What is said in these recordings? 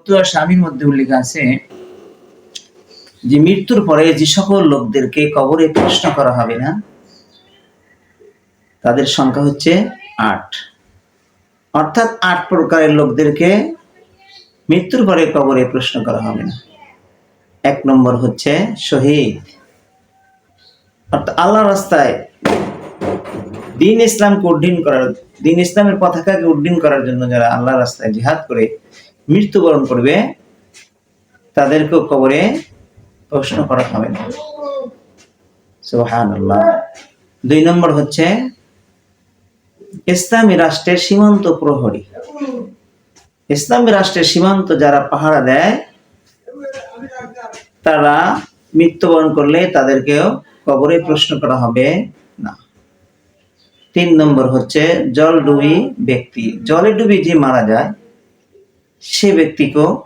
ফতুয়া স্বামীর মধ্যে উল্লেখ আছে যে মৃত্যুর পরে যে সকল লোকদেরকে কবরে প্রশ্ন করা হবে না, তাদের সংখ্যা হচ্ছে আট। অর্থাৎ আট প্রকারের লোকদেরকে মৃত্যুর পরে কবরে প্রশ্ন করা হবে না। এক নম্বর হচ্ছে শহীদ। অর্থাৎ আল্লাহ রাস্তায় দিন ইসলামকে উড্ডীন করার, দিন ইসলামের পতাকাকে উড্ডীন করার জন্য যারা আল্লাহ রাস্তায় জিহাদ করে মৃত্যুবরণ করবে তাদেরকেও কবরে প্রশ্ন করা হবে না। দুই নম্বর হচ্ছে, ইসলামী রাষ্ট্রের সীমান্ত প্রহরী। ইসলামী রাষ্ট্রের সীমান্ত যারা পাহারা দেয়, তারা মৃত্যুবরণ করলে তাদেরকেও কবরে প্রশ্ন করা হবে না। তিন নম্বর হচ্ছে জল ডুবি ব্যক্তি। জলে ডুবি যে মারা যায় সে ব্যক্তিকেও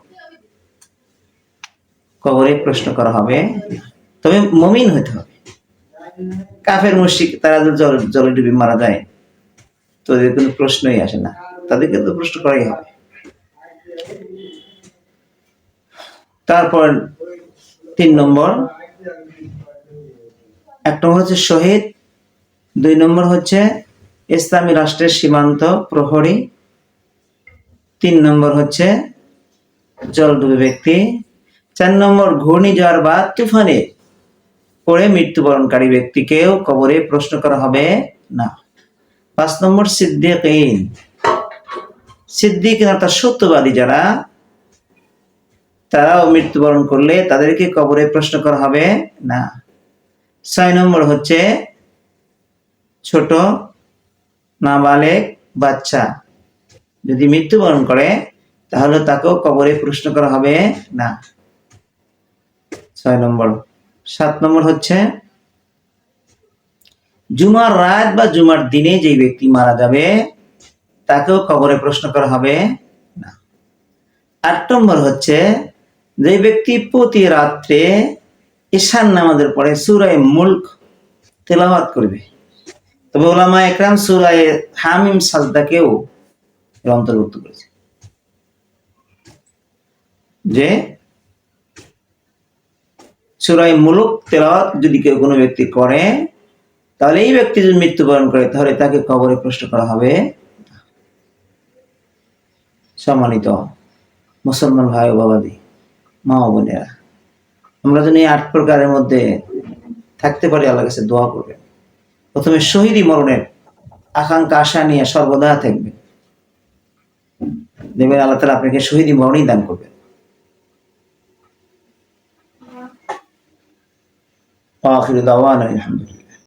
কবরে প্রশ্ন করা হবে। তবে মমিন হতে হবে। কাফের মুশিক তারা জল, জলে ডুবি মারা যায়। তো এদের কোনো প্রশ্নই আসে না। তাদেরকে তো প্রশ্ন করাই হবে। তারপর তিন নম্বর। এক নম্বর হচ্ছে শহীদ, দুই নম্বর হচ্ছে ইসলামী রাষ্ট্রের সীমান্ত প্রহরী। তিন নম্বর হচ্ছে জলডুবে ব্যক্তি। চার নম্বর, ঘূর্ণিঝড় বা তুফানে পড়ে মৃত্যুবরণকারী ব্যক্তিকেও কবরে প্রশ্ন করা হবে না। পাঁচ নম্বর, সিদ্দিকিন। সিদ্দিক অর্থাৎ সত্যবাদী যারা, তারাও মৃত্যুবরণ করলে তাদেরকে কবরে প্রশ্ন করা হবে না। ছয় নম্বর হচ্ছে ছোট, নাবালেক বাচ্চা। যদি মৃত্যুবরণ করে, তাহলে তাকেও কবরে প্রশ্ন করা হবে না। ছয় নম্বর। সাত নম্বর হচ্ছে, জুমার রাত বা জুমার দিনে যে ব্যক্তি মারা যাবে, তাকেও কবরে প্রশ্ন করা হবে না। আট নম্বর হচ্ছে, যে ব্যক্তি প্রতি রাত্রে ঈশান নামাজের পরে সুরায় মুল্ক তেলাওয়াত করবে। তবে ওলামা একরাম সুরায় হামিম সাজদাকেও এর অন্তর্ভুক্ত করেছে। যে সুরায় মুলুক তেলাওয়াত যদি কেউ কোনো ব্যক্তি করে, তাহলে এই ব্যক্তি যদি মৃত্যুবরণ করে, তাহলে তাকে কবরে প্রশ্ন করা হবে। সম্মানিত মুসলমান ভাই ও বাবাদি, মা ও বোনেরা, আমরা যেন এই আট প্রকারের মধ্যে থাকতে পারি আল্লাহ কাছে দোয়া করবেন। প্রথমে শহীদি মরণের আকাঙ্ক্ষা, আশা নিয়ে সর্বদা থাকবেন। দেখবেন আল্লাহ তালা আপনাকে শহীদ মরণই দান করবেন। আখির দাওয়ান আলহামদুলিল্লাহ।